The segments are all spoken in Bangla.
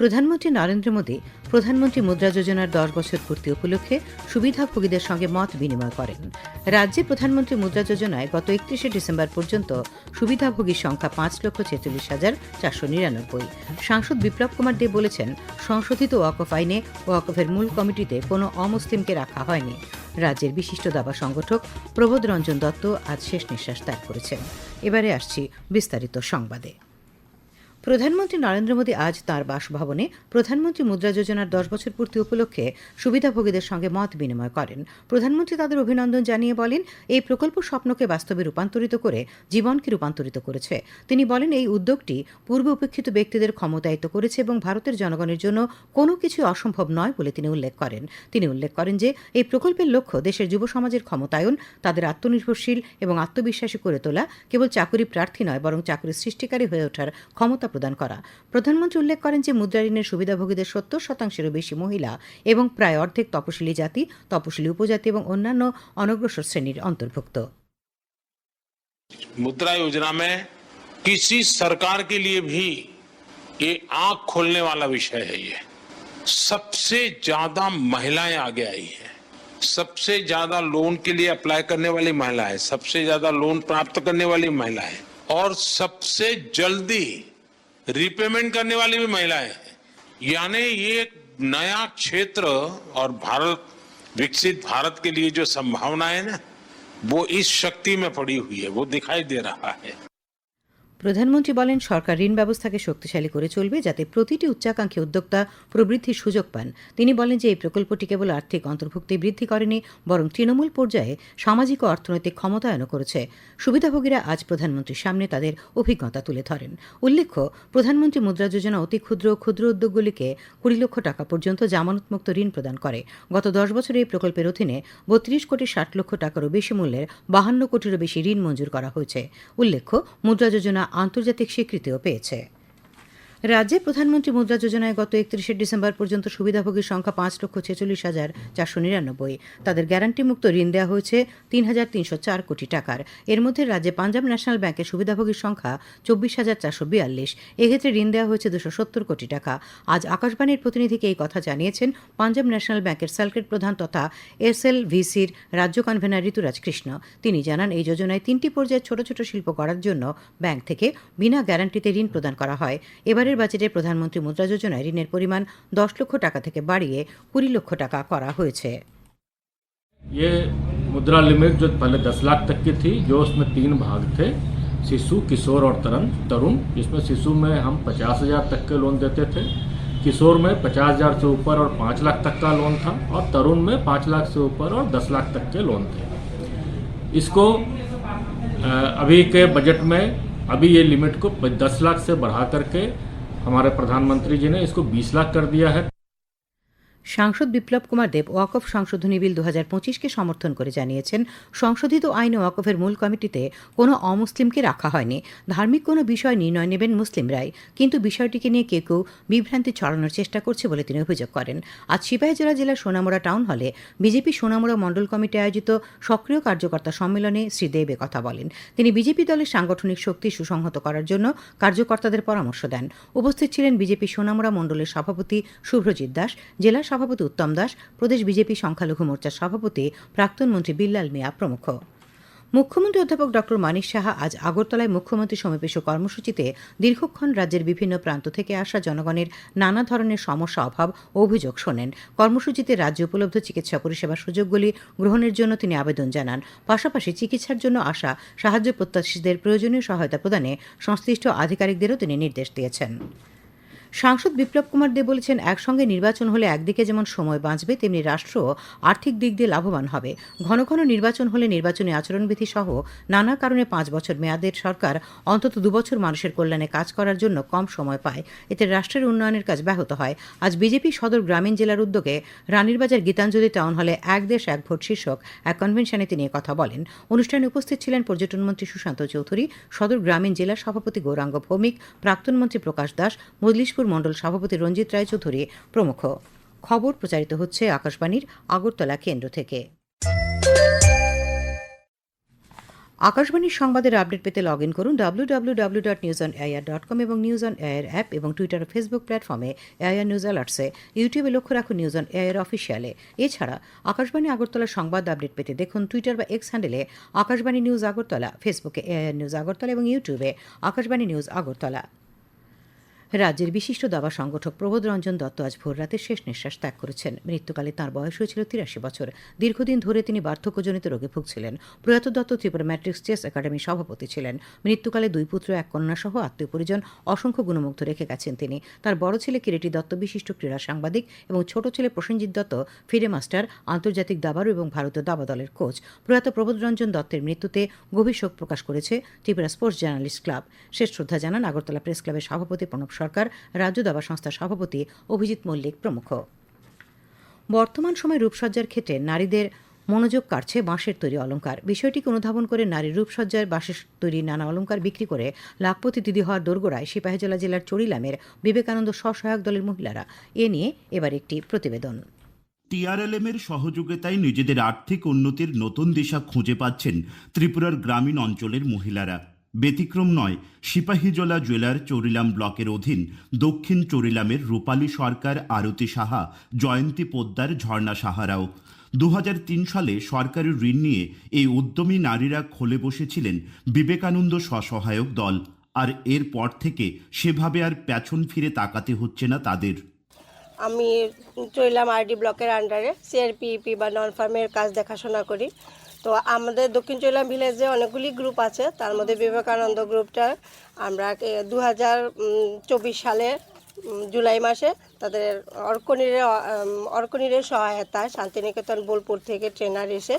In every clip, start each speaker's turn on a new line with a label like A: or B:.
A: প্রধানমন্ত্রী নরেন্দ্র মোদী প্রধানমন্ত্রী মুদ্রা যোজনার দশ বছর পূর্তি উপলক্ষে সুবিধাভোগীদের সঙ্গে মত বিনিময় করেন। রাজ্যে প্রধানমন্ত্রী মুদ্রা যোজনায় গত একত্রিশে ডিসেম্বর পর্যন্ত সুবিধাভোগীর সংখ্যা পাঁচ লক্ষ ছেচল্লিশ হাজার চারশো নিরানব্বই। সাংসদ বিপ্লব কুমার দেব বলেছেন, সংশোধিত ওয়াকফ আইনে ওয়াকফের মূল কমিটিতে কোনো অমুসলিমকে রাখা হয়নি। রাজ্যের বিশিষ্ট দাবা সংগঠক প্রবোধ রঞ্জন দত্ত আজ শেষ নিঃশ্বাস ত্যাগ করেছেন। এবারে আসছি বিস্তারিত সংবাদে। প্রধানমন্ত্রী নরেন্দ্র মোদী আজ তাঁর বাসভবনে প্রধানমন্ত্রী মুদ্রা যোজনার দশ বছর পূর্তি উপলক্ষে সুবিধাভোগীদের সঙ্গে মত বিনিময় করেন। প্রধানমন্ত্রী তাদের অভিনন্দন জানিয়ে বলেন, এই প্রকল্প স্বপ্নকে বাস্তবে রূপান্তরিত করে, জীবনকে রূপান্তরিত করেছে। তিনি বলেন, এই উদ্যোগটি পূর্ব উপেক্ষিত ব্যক্তিদের ক্ষমতায়িত করেছে এবং ভারতের জনগণের জন্য কোনো কিছু অসম্ভব নয় বলে তিনি উল্লেখ করেন। তিনি উল্লেখ করেন যে, এই প্রকল্পের লক্ষ্য দেশের যুব সমাজের ক্ষমতায়ন, তাদের আত্মনির্ভরশীল এবং আত্মবিশ্বাসী করে তোলা কেবল চাকুরি প্রার্থী নয়, বরং চাকুরি সৃষ্টিকারী হয়ে ওঠার ক্ষমতা প্রদান করা প্রধানমন্ত্রী উল্লেখ করেন যে মুদ্রা ঋণের সুবিধাভোগীদের সত্তর শতাংশেরও বেশি মহিলা এবং প্রায় অর্ধেক তপশিলি জাতি তপশিলি উপজাতি এবং অন্যান্য অনগ্রসর শ্রেণীর অন্তর্ভুক্ত
B: मुद्रा योजना में किसी सरकार के लिए भी ये आंख खोलने वाला विषय है ये सबसे ज्यादा महिलाएं आगे आई हैं सबसे ज्यादा लोन के लिए अप्लाई करने वाली महिलाएं सबसे ज्यादा लोन प्राप्त करने वाली महिलाएं और सबसे जल्दी रिपेमेंट करने वाली भी महिलाएँ हैं। यानी ये एक नया क्षेत्र और भारत, विकसित भारत के लिए जो संभावना है ना, वो इस शक्ति में पड़ी हुई है, वो दिखाई दे रहा है।
A: প্রধানমন্ত্রী বলেন, সরকার ঋণ ব্যবস্থাকে শক্তিশালী করে চলবে যাতে প্রতিটি উচ্চাকাঙ্ক্ষী উদ্যোক্তা প্রবৃদ্ধির সুযোগ পান। তিনি বলেন যে, এই প্রকল্পটি কেবল আর্থিক অন্তর্ভুক্তি বৃদ্ধি করেনি, বরং তৃণমূল পর্যায়ে সামাজিক ও অর্থনৈতিক ক্ষমতায়নও করেছে। সুবিধাভোগীরা আজ প্রধানমন্ত্রীর সামনে তাদের অভিজ্ঞতা তুলে ধরেন। উল্লেখ্য, প্রধানমন্ত্রী মুদ্রা যোজনা অতি ক্ষুদ্র ও ক্ষুদ্র উদ্যোগগুলিকে কুড়ি লক্ষ টাকা পর্যন্ত জামানতমুক্ত ঋণ প্রদান করে। গত দশ বছরে এই প্রকল্পের অধীনে বত্রিশ কোটি ষাট লক্ষ টাকারও বেশি মূল্যের বাহান্ন কোটিরও বেশি ঋণ মঞ্জুর করা হয়েছে। উল্লেখ্য, মুদ্রা যোজনা আন্তর্জাতিক স্বীকৃতিও পেয়েছে। রাজ্যে প্রধানমন্ত্রী মুদ্রা যোজনায় গত একত্রিশে ডিসেম্বর পর্যন্ত সুবিধাভোগীর সংখ্যা পাঁচ লক্ষ ছেচল্লিশ হাজার চারশো নিরানব্বই। তাদের গ্যারান্টিমুক্ত ঋণ দেওয়া হয়েছে তিন হাজার তিনশো চার কোটি টাকার। এর মধ্যে রাজ্যে পাঞ্জাব ন্যাশনাল ব্যাংকের সুবিধাভোগীর সংখ্যা চব্বিশ হাজার চারশো বিয়াল্লিশ। এক্ষেত্রে ঋণ দেওয়া হয়েছে দুশো সত্তর কোটি টাকা। আজ আকাশবাণীর প্রতিনিধিকে এই কথা জানিয়েছেন পাঞ্জাব ন্যাশনাল ব্যাংকের সার্কেট প্রধান তথা এসএল ভিসির রাজ্য কনভেনার ঋতুরাজ কৃষ্ণ। তিনি জানান, এই যোজনায় তিনটি পর্যায়ে ছোট ছোট শিল্প করার জন্য ব্যাংক থেকে বিনা গ্যারান্টিতে ঋণ প্রদান করা হয়। এবারের বাজেটে প্রধানমন্ত্রী মুদ্রা যোজনায় ঋণের পরিমাণ দশ লক্ষ টাকা থেকে বাড়িয়ে কুড়ি লক্ষ টাকা করা হয়েছে
C: ये मुद्रा लिमिट जो पहले 10 लाख तक की थी जो उसमें तीन भाग थे शिशु किशोर और तरुण तरुण जिसमें शिशु में हम पचास हजार तक के लोन देते थे किशोर में पचास हजार से ऊपर और पाँच लाख तक का लोन था और तरुण में पाँच लाख से ऊपर और दस लाख तक के लोन थे इसको अ, अभी के बजट में अभी ये लिमिट को दस लाख से बढ़ा करके हमारे प्रधानमंत्री जी ने इसको बीस लाख कर दिया है।
A: সাংসদ বিপ্লব কুমার দেব ওয়াকফ সংশোধনী বিল দু হাজার পঁচিশকে সমর্থন করে জানিয়েছেন, সংশোধিত আইনে ওয়াকফের মূল কমিটিতে কোনো অমুসলিমকে রাখা হয়নি। ধার্মিক কোনো বিষয় নির্ণয় নেবেন মুসলিমরাই কিন্তু বিষয়টিকে নিয়ে কেউ কেউ বিভ্রান্তি ছড়ানোর চেষ্টা করছে বলে তিনি অভিযোগ করেন। আজ সিপাহীজলা জেলার Sonamura town hall BJP Sonamura মণ্ডল কমিটি আয়োজিত সক্রিয় কার্যকর্তা সম্মেলনে শ্রী দেব কথা বলেন। তিনি বিজেপি দলের সাংগঠনিক শক্তি সুসংহত করার জন্য কার্যকর্তাদের পরামর্শ দেন। উপস্থিত ছিলেন বিজেপি সোনামুড়া মণ্ডলের সভাপতি শুভ্রজিৎ দাস, জেলা সভাপতি উত্তম দাস, প্রদেশ বিজেপি সংখ্যালঘু মোর্চার সভাপতি প্রাক্তন মন্ত্রী বিল্লাল মিয়া প্রমুখ। মুখ্যমন্ত্রী অধ্যাপক ডক্টর মানিক সাহা আজ আগরতলায় মুখ্যমন্ত্রী সমাবেশ কর্মসূচিতে দীর্ঘক্ষণ রাজ্যের বিভিন্ন প্রান্ত থেকে আসা জনগণের নানা ধরনের সমস্যা, অভাব অভিযোগ শোনেন। কর্মসূচিতে রাজ্যে উপলব্ধ চিকিৎসা পরিষেবার সুযোগগুলি গ্রহণের জন্য তিনি আবেদন জানান। পাশাপাশি চিকিৎসার জন্য আসা সাহায্য প্রত্যাশীদের প্রয়োজনীয় সহায়তা প্রদানে সংশ্লিষ্ট আধিকারিকদেরও তিনি নির্দেশ দিয়েছেন। সাংসদ বিপ্লব কুমার দেব বলেছেন, একসঙ্গে নির্বাচন হলে একদিকে যেমন সময় বাঁচবে, তেমনি রাষ্ট্র আর্থিক দিক দিয়ে লাভবান হবে। ঘন ঘন নির্বাচন হলে নির্বাচনী আচরণবিধি সহ নানা কারণে পাঁচ বছর মেয়াদের সরকার অন্তত দুবছর মানুষের কল্যাণে কাজ করার জন্য কম সময় পায়। এতে রাষ্ট্রের উন্নয়নের কাজ ব্যাহত হয়। আজ বিজেপি সদর গ্রামীণ জেলার উদ্যোগে রানীরবাজার গীতাঞ্জলি টাউন হলে এক দেশ, এক ভোট শীর্ষক এক কনভেনশনে তিনি কথা বলেন। অনুষ্ঠানে উপস্থিত ছিলেন পর্যটনমন্ত্রী সুশান্ত চৌধুরী, সদর গ্রামীণ জেলা সভাপতি গৌরাঙ্গ ভৌমিক, প্রাক্তন মন্ত্রী প্রকাশ দাস মজলিশপুর দিনাজপুর মণ্ডল সভাপতি রঞ্জিত রায়চৌধুরী প্রমুখ। খবর প্রচারিত হচ্ছে আকাশবাণীর আগরতলা কেন্দ্র থেকে। আকাশবাণীর সংবাদের আপডেট পেতে লগ ইন করুন W W W dot news on AIR dot com এবং নিউজ অন এআইআর অ্যাপ এবং টুইটার ও ফেসবুক প্ল্যাটফর্মে এআইআর নিউজ অ্যালার্টসে ইউটিউবে লক্ষ্য রাখুন নিউজ অন এআইআর অফিসিয়ালে এছাড়া আকাশবাণী আগরতলার সংবাদ আপডেট পেতে দেখুন টুইটার বা এক্স হ্যান্ডেলে আকাশবাণী নিউজ আগরতলা ফেসবুকে এআইআর নিউজ আগরতলা এবং ইউটিউবে আকাশবাণী নিউজ আগরতলা। রাজ্যের বিশিষ্ট দাবা সংগঠক প্রবোধ রঞ্জন দত্ত আজ ভোররাতে শেষ নিঃশ্বাস ত্যাগ করেছেন। মৃত্যুকালে তাঁর বয়স হয়েছিল তিরাশি বছর। দীর্ঘদিন ধরে তিনি বার্ধক্যজনিত রোগে ভুগছিলেন। প্রয়াত দত্ত ত্রিপুরা ম্যাট্রিক্স চেস একাডেমির সভাপতি ছিলেন। মৃত্যুকালে দুই পুত্র, এক কন্যা সহ আত্মীয় পরিজন অসংখ্য গুণমুগ্ধ রেখে গেছেন তিনি। তার বড় ছেলে কিরিটি দত্ত বিশিষ্ট ক্রীড়া সাংবাদিক এবং ছোট ছেলে প্রসেনজিৎ দত্ত ফিরে মাস্টার, আন্তর্জাতিক দাবারু এবং ভারতীয় দাবা দলের কোচ। প্রয়াত প্রবোধ রঞ্জন দত্তের মৃত্যুতে গভীর শোক প্রকাশ করেছে ত্রিপুরা স্পোর্টস জার্নালিস্ট ক্লাব। শেষ শ্রদ্ধা জানান আগরতলা প্রেস ক্লাবের সভাপতি প্রণব সরকার রাজ্য দাবা সংস্থার সভাপতি অভিজিৎ মল্লিক প্রমুখ। বর্তমান সময় রূপসজ্জার ক্ষেত্রে নারীদের মনোযোগ কাটছে বাঁশের তৈরি অলঙ্কার বিষয়টিকে অনুধাবন করে নারীর রূপসজ্জার বাঁশের তৈরি নানা অলঙ্কার বিক্রি করে লাখপতি দিদি হওয়ার দোরগোড়ায় সিপাহীজলা জেলার চড়িলামের বিবেকানন্দ স্বসহায়ক দলের মহিলারা এ নিয়ে এবার একটি প্রতিবেদন।
D: টিআরএলএম এর সহযোগিতায় নিজেদের আর্থিক উন্নতির নতুন দিশা খুঁজে পাচ্ছেন ত্রিপুরার গ্রামীণ অঞ্চলের মহিলারা। ব্যতিক্রম নয়, সিপাহীজলা জেলার চরিলাম ব্লকের অধীন দক্ষিণ চরিলামের রূপালী সরকার আরতি সাহা, জয়ন্তী পোদ্দার ঝর্ণা সাহারাও। দু হাজার তিন সালে সরকারি ঋণ নিয়ে এই উদ্যমী নারীরা খোলে বসেছিলেন বিবেকানন্দ স্বসহায়ক দল। আর এরপর থেকে সেভাবে আর পেছন ফিরে তাকাতে হচ্ছে না তাদের।
E: আমি চইলাম আরডি ব্লকের আন্ডারে সিআরপিইপি বা নন ফার্মের কাজ দেখাশোনা করি। তো আমাদের দক্ষিণ চৈলাম ভিলেজে অনেকগুলি গ্রুপ আছে। তার মধ্যে বিবেকানন্দ গ্রুপটা আমরা দু হাজার চব্বিশ সালে জুলাই মাসে তাদের অর্কনীরের উম, অর্কনীরের সহায়তায় শান্তিনিকেতন বোলপুর থেকে ট্রেনার এসে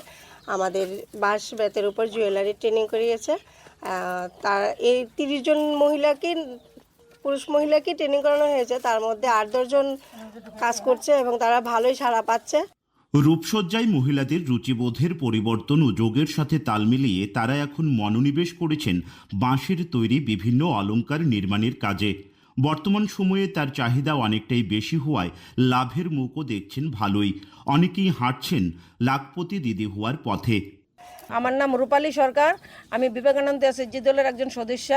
E: আমাদের বাঁশ বেতের উপর জুয়েলারি ট্রেনিং করিয়েছে। তার এই তিরিশ জন মহিলাকে পুরুষ মহিলাকে ট্রেনিং করানো হয়েছে। তার মধ্যে আট দশজন কাজ করছে এবং তারা ভালোই সাড়া পাচ্ছে।
D: রূপসজ্জায় মহিলাদের রুচিবোধের পরিবর্তন ও যোগের সাথে তাল মিলিয়ে তারা এখন মনোনিবেশ করেছেন বাঁশের তৈরি বিভিন্ন অলঙ্কার নির্মাণের কাজে। বর্তমান সময়ে তার চাহিদা অনেকটাই বেশি হওয়ায় লাভের মুখও দেখছেন ভালোই। অনেকেই হাঁটছেন লাখপতি দিদি হওয়ার পথে।
F: আমার নাম রূপালী সরকার, আমি বিবেকানন্দ এসএসজি দলের একজন সদস্য।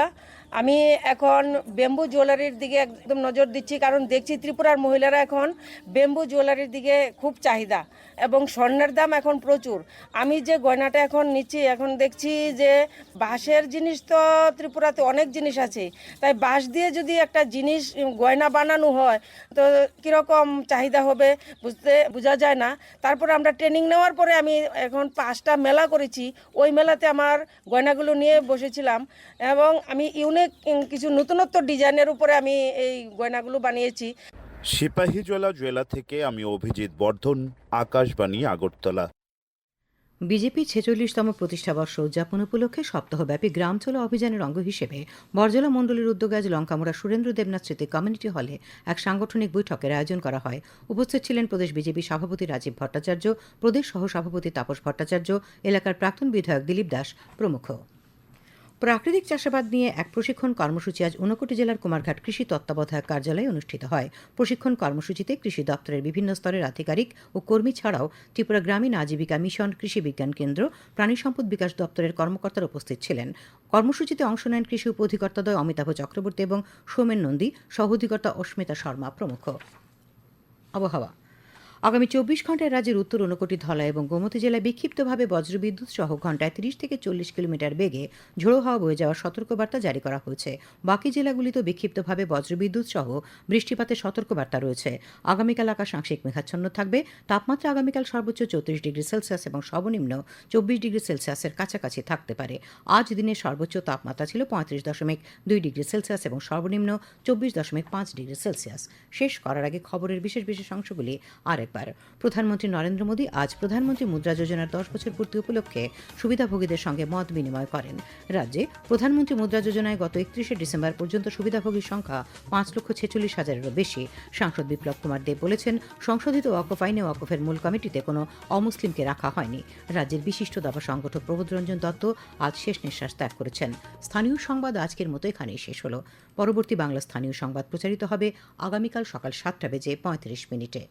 F: আমি এখন বেম্বু জুয়েলারির দিকে একদম নজর দিচ্ছি কারণ দেখছি ত্রিপুরার মহিলারা এখন বেম্বু জুয়েলারির দিকে খুব চাহিদা এবং স্বর্ণের দাম এখন প্রচুর। আমি যে গয়নাটা এখন নিচ্ছি এখন দেখছি যে বাঁশের জিনিস তো ত্রিপুরাতে অনেক জিনিস আছে। তাই বাঁশ দিয়ে যদি একটা জিনিস গয়না বানানো হয় তো কীরকম চাহিদা হবে বুঝতে বোঝা যায় না। তারপরে আমরা ট্রেনিং নেওয়ার পরে আমি এখন পাঁচটা মেলা করেছি। ওই মেলাতে আমার গয়নাগুলো নিয়ে বসেছিলাম এবং আমি ইউনিক উম, কিছু নতুনত্ব ডিজাইনের উপরে আমি এই গয়নাগুলো বানিয়েছি।
D: সিপাহী সিপাহীজলা জেলা থেকে আমি অভিজিৎ বর্ধন আকাশবাণী আগরতলা।
A: বিজেপি ছেচল্লিশতম প্রতিষ্ঠাবর্ষ উদযাপন উপলক্ষে সপ্তাহব্যাপী গ্রাম চলো অভিযানের অঙ্গ হিসেবে বরজলা মণ্ডলের উদ্যোগে আজ লঙ্কামোড়া সুরেন্দ্র দেবনাথ স্মৃতি কমিউনিটি হলে এক সাংগঠনিক বৈঠকের আয়োজন করা হয়। উপস্থিত ছিলেন প্রদেশ বিজেপি সভাপতি রাজীব ভট্টাচার্য প্রদেশ সহ সভাপতি তাপস ভট্টাচার্য এলাকার প্রাক্তন বিধায়ক দিলীপ দাস প্রমুখ। প্রাকৃতিক চাষাবাদ নিয়ে এক প্রশিক্ষণ কর্মসূচি আজ ঊনকোটি জেলার কুমারঘাট কৃষি তত্ত্বাবধায়ক কার্যালয়ে অনুষ্ঠিত হয়। প্রশিক্ষণ কর্মসূচিতে কৃষি দপ্তরের বিভিন্ন স্তরের আধিকারিক ও কর্মী ছাড়াও ত্রিপুরা গ্রামীণ আজীবিকা মিশন কৃষি বিজ্ঞান কেন্দ্র, প্রাণী সম্পদ বিকাশ দপ্তরের কর্মকর্তারা উপস্থিত ছিলেন। কর্মসূচিতে অংশ নেন কৃষি উপ অধিকর্তাদ্বয় অমিতাভ চক্রবর্তী এবং সোমেন নন্দী সহ অধিকর্তা অস্মিতা শর্মা প্রমুখ। আবহাওয়া। আগামী চব্বিশ ঘন্টায় রাজ্যের উত্তর ঊনকোটি ধলা এবং গোমতী জেলায় বিক্ষিপ্তভাবে বজ্রবিদ্যুৎ সহ ঘন্টায় তিরিশ থেকে চল্লিশ কিলোমিটার বেগে ঝোড়ো হাওয়া বয়ে যাওয়ার সতর্কবার্তা জারি করা হয়েছে। বাকি জেলাগুলিতেও বিক্ষিপ্তভাবে বজ্রবিদ্যুৎ সহ বৃষ্টিপাতের সতর্কবার্তা রয়েছে। আগামীকাল আকাশ আংশিক মেঘাচ্ছন্ন থাকবে। তাপমাত্রা আগামীকাল সর্বোচ্চ চৌত্রিশ ডিগ্রি সেলসিয়াস এবং সর্বনিম্ন চব্বিশ ডিগ্রি সেলসিয়াসের কাছাকাছি থাকতে পারে। আজ দিনের সর্বোচ্চ তাপমাত্রা ছিল পঁয়ত্রিশ দশমিক দুই ডিগ্রি সেলসিয়াস এবং সর্বনিম্ন চব্বিশ দশমিক পাঁচ ডিগ্রি সেলসিয়াস। শেষ করার আগে খবরের বিশেষ বিশেষ অংশগুলি আরেকবার একবার প্রধানমন্ত্রী নরেন্দ্র মোদী আজ প্রধানমন্ত্রী মুদ্রা যোজনার দশ বছর পূর্তি উপলক্ষে সুবিধাভোগীদের সঙ্গে মত বিনিময় করেন। রাজ্যে প্রধানমন্ত্রী মুদ্রা যোজনায় গত একত্রিশে ডিসেম্বর পর্যন্ত সুবিধাভোগীর সংখ্যা পাঁচ লক্ষ ছেচল্লিশ হাজারেরও বেশি। সাংসদ বিপ্লব কুমার দেব বলেছেন, সংশোধিত ওয়াকফ আইনে ওয়াকফের মূল কমিটিতে কোনো অমুসলিমকে রাখা হয়নি। রাজ্যের বিশিষ্ট দাবা সংগঠক প্রবোধ রঞ্জন দত্ত আজ শেষ নিঃশ্বাস ত্যাগ করেছেন। স্থানীয় সংবাদ আজকের মতো এখানেই শেষ হলো। পরবর্তী বাংলা স্থানীয় সংবাদ প্রচারিত হবে আগামীকাল সকাল সাতটা বেজে পঁয়ত্রিশ মিনিটে।